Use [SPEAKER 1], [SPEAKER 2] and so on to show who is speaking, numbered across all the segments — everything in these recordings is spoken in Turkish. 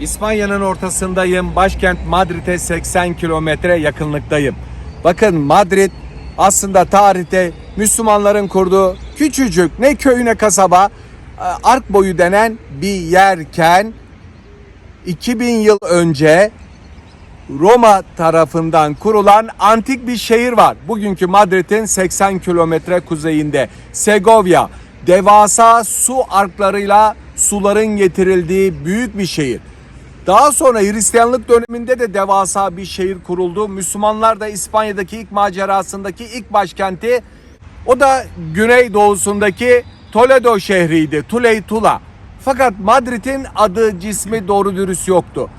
[SPEAKER 1] İspanya'nın ortasındayım. Başkent Madrid'e 80 kilometre yakınlıktayım. Bakın Madrid aslında tarihte Müslümanların kurduğu küçücük ne köyü ne kasaba e, ark boyu denen bir yerken 2000 yıl önce Roma tarafından kurulan antik bir şehir var. Bugünkü Madrid'in 80 kilometre kuzeyinde Segovia. Devasa su arklarıyla suların getirildiği büyük bir şehir. Daha sonra Hristiyanlık döneminde de devasa bir şehir kuruldu. Müslümanlar da İspanya'daki ilk macerasındaki ilk başkenti o da güney doğusundaki Toledo şehriydi. Tuleytula. Fakat Madrid'in adı cismi doğru dürüst yoktu.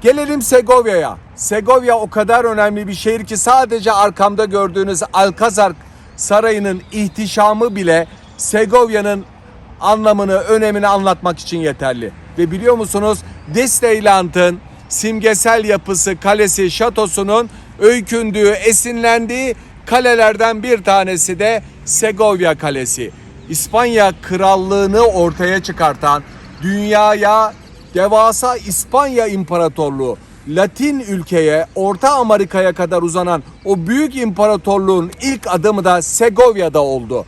[SPEAKER 1] Gelelim Segovya'ya. Segovya o kadar önemli bir şehir ki sadece arkamda gördüğünüz Alcazar Sarayı'nın ihtişamı bile Segovya'nın anlamını, önemini anlatmak için yeterli. Ve biliyor musunuz Disneyland'ın simgesel yapısı, kalesi, şatosunun öykündüğü, esinlendiği kalelerden bir tanesi de Segovia Kalesi. İspanya krallığını ortaya çıkartan, dünyaya devasa İspanya İmparatorluğu, Latin ülkeye, Orta Amerika'ya kadar uzanan o büyük imparatorluğun ilk adımı da Segovya'da oldu.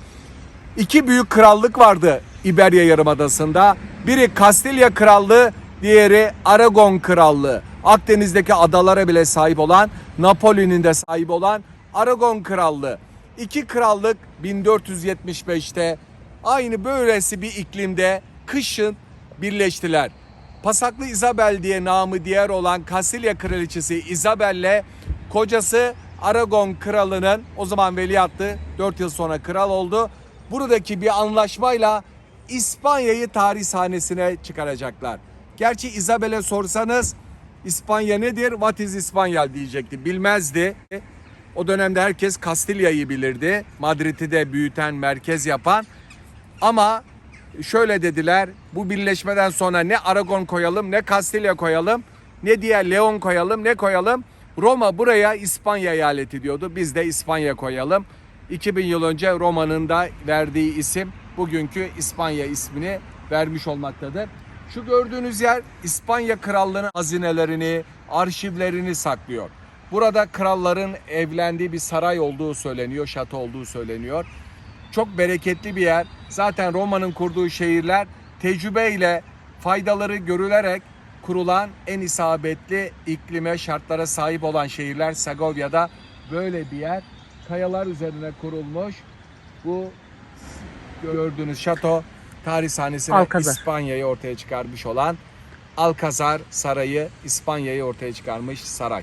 [SPEAKER 1] İki büyük krallık vardı İberya Yarımadası'nda. Biri Kastilya Krallığı, diğeri Aragon Krallığı. Akdeniz'deki adalara bile sahip olan, Napoli'nin de sahip olan Aragon Krallığı. İki krallık 1475'te aynı böylesi bir iklimde kışın birleştiler. Pasaklı Isabel diye namı diğer olan Kastilya Kraliçesi Isabel'le kocası Aragon Kralı'nın o zaman veliahtı 4 yıl sonra kral oldu. Buradaki bir anlaşmayla İspanya'yı tarih sahnesine çıkaracaklar. Gerçi Isabel'e sorsanız İspanya nedir? What is İspanyol diyecekti. Bilmezdi. O dönemde herkes Kastilya'yı bilirdi. Madrid'i de büyüten, merkez yapan. Ama şöyle dediler. Bu birleşmeden sonra ne Aragon koyalım, ne Kastilya koyalım, ne diğer Leon koyalım, ne koyalım. Roma buraya İspanya eyaleti diyordu. Biz de İspanya koyalım. 2000 yıl önce Roma'nın da verdiği isim bugünkü İspanya ismini vermiş olmaktadır. Şu gördüğünüz yer İspanya krallığının hazinelerini, arşivlerini saklıyor. Burada kralların evlendiği bir saray olduğu söyleniyor, şato olduğu söyleniyor. Çok bereketli bir yer. Zaten Roma'nın kurduğu şehirler tecrübeyle faydaları görülerek kurulan en isabetli iklime, şartlara sahip olan şehirler Segovya'da böyle bir yer. Kayalar üzerine kurulmuş. Bu gördüğünüz şato tarih sahnesine. İspanya'yı ortaya çıkarmış olan Alcazar Sarayı İspanya'yı ortaya çıkarmış saray.